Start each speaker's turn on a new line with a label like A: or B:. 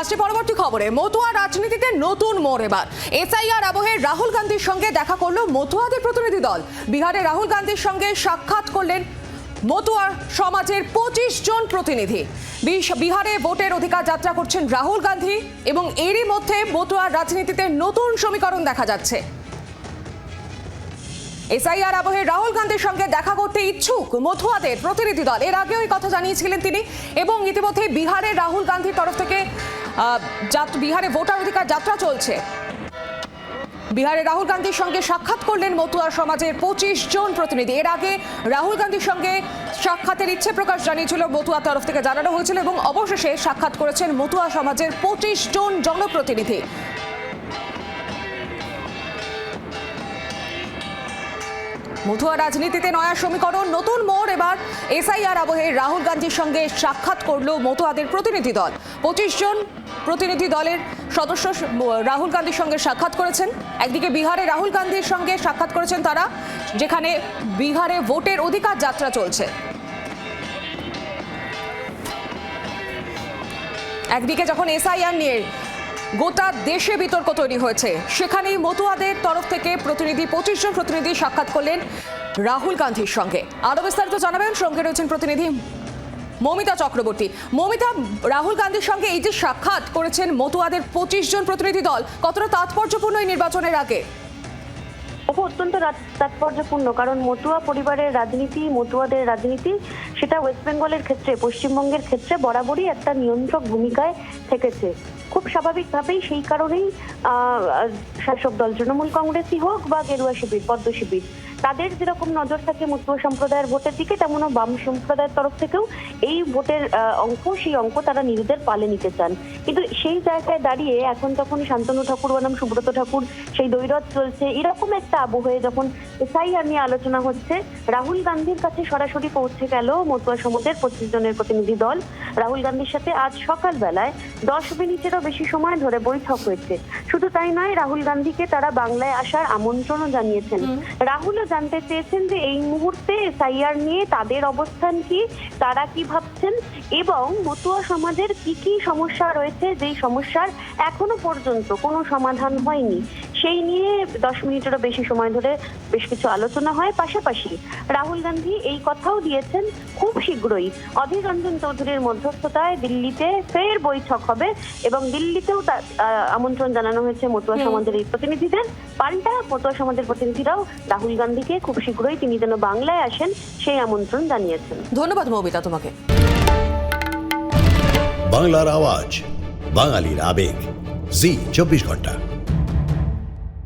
A: আসছে পরবর্তী খবরে। মতুয়া রাজনীতিতে নতুন মোড় এবার। এসআইআর আবহে রাহুল গান্ধীর সঙ্গে দেখা করল মতুয়াদের প্রতিনিধি দল। বিহারে রাহুল গান্ধীর সঙ্গে সাক্ষাৎ করলেন মতুয়ার সমাজের পঁচিশ জন প্রতিনিধি। বিহারে ভোটের অধিকার যাত্রা করছেন রাহুল গান্ধী এবং এরই মধ্যে মতুয়ার রাজনীতিতে নতুন সমীকরণ দেখা যাচ্ছে। এসআইআর আবহে রাহুল গান্ধীর সঙ্গে দেখা করতে ইচ্ছুক মথুয়াদের প্রতিনিধি দল। এর আগেও এই কথা জানিয়েছিলেন তিনি এবং ইতিমধ্যে বিহারে রাহুল গান্ধীর তরফ বিহারে ভোটার অধিকার যাত্রা চলছে। বিহারে রাহুল গান্ধীর সঙ্গে সাক্ষাৎ করলেন মতুয়া সমাজের পঁচিশ জন প্রতিনিধি। এর আগে রাহুল গান্ধীর সঙ্গে সাক্ষাতের ইচ্ছে প্রকাশ জানিয়েছিল মতুয়া তরফ থেকে জানানো হয়েছিল এবং অবশেষে সাক্ষাৎ করেছেন মতুয়া সমাজের পঁচিশ জন জনপ্রতিনিধি। মধুয়া রাজনীতিতে নয়া সমীকরণ, নতুন মোড়, এবার এসআইআর আবহে রাহুল গান্ধীর সঙ্গে সাক্ষাৎ করল মতুয়াদের প্রতিনিধি দল। পঁচিশ জন প্রতিনিধি দলের সদস্য রাহুল গান্ধীর সঙ্গে সাক্ষাৎ করেছেন। একদিকে বিহারে রাহুল গান্ধীর সঙ্গে সাক্ষাৎ করেছেন তারা, যেখানে বিহারে ভোটের অধিকার যাত্রা চলছে। একদিকে যখন এসআইআর নিয়ে গোটা দেশে বিতর্ক তৈরি হয়েছে। সেখানেই মতুয়াদের তরফ থেকে প্রতিনিধি, পঁচিশ জন প্রতিনিধি সাক্ষাৎ করলেন রাহুল গান্ধীর সঙ্গে। আরও বিস্তারিত জানাবেন সঙ্গে রয়েছেন প্রতিনিধি মমিতা চক্রবর্তী। মমিতা, রাহুল গান্ধীর সঙ্গে এই যে সাক্ষাৎ করেছেন মতুয়াদের পঁচিশ জন প্রতিনিধি দল, কতটা তাৎপর্যপূর্ণ এই নির্বাচনের আগে?
B: অত্যন্ত তাৎপর্যপূর্ণ। কারণ মতুয়া পরিবারের রাজনীতি, মতুয়াদের রাজনীতি, সেটা ওয়েস্ট বেঙ্গলের ক্ষেত্রে, পশ্চিমবঙ্গের ক্ষেত্রে বরাবরই একটা নিয়ন্ত্রক ভূমিকায় থেকেছে। খুব স্বাভাবিকভাবেই সেই কারণেই শাসক দল তৃণমূল কংগ্রেসই হোক বা গেরুয়া শিবির, পদ্ম শিবির, তাদের যেরকম নজর থাকে মতুয়া সম্প্রদায়ের ভোটের দিকে, তেমনও বাম সম্প্রদায়ের তরফ থেকেও এই ভোটের অঙ্ক সেই অঙ্ক তারা নিজেদের পালে নিতে চান। কিন্তু সেই জায়গায় দাঁড়িয়ে এখন তখন শান্তনু ঠাকুর বনাম সুব্রত ঠাকুর, সেই দৈরথ চলছে, এরকম একটা আবহে যখন এসআইআর নিয়ে আলোচনা হচ্ছে। রাহুল গান্ধীর কাছে সরাসরি পৌঁছে গেল মতুয়া সমাজের পঁচিশ জনের প্রতিনিধি দল। রাহুল গান্ধীর সাথে আজ সকালবেলায় দশ মিনিটেরও বেশি সময় ধরে বৈঠক হয়েছে। শুধু তাই নয় রাহুল গান্ধীকে তারা বাংলায় আসার আমন্ত্রণও জানিয়েছেন। রাহুলও জানতে চেয়েছেন যে এই মুহূর্তে এসআইআর নিয়ে তাদের অবস্থান কি তারা কি ভাবছেন এবং মতুয়া সমাজের কি কি সমস্যা রয়েছে যেই সমস্যার এখনও পর্যন্ত কোনো সমাধান হয়নি সেই নিয়ে দশ মিনিটেরও বেশি সময় ধরে বেশ কিছু আলোচনা হয়। পাশাপাশি রাহুল গান্ধী এই কথাও দিয়েছেন খুব শীঘ্রই। অধীর রঞ্জন চৌধুরীর মধ্যস্থতায় দিল্লিতে ফের বৈঠক হবে এবং দিল্লিতেও আমন্ত্রণ জানানো হয়েছে মতুয়া সমাজের এই প্রতিনিধিদের। পাল্টা মতুয়া সমাজের প্রতিনিধিরাও রাহুল গান্ধীকে খুব শীঘ্রই তিনি যেন বাংলায় আসেন সেই আমন্ত্রণ জানিয়েছেন।
A: ধন্যবাদ মমিতা তোমাকে।
C: বাংলার আওয়াজ বাঙালির আবেগ। জি চব্বিশ ঘণ্টা।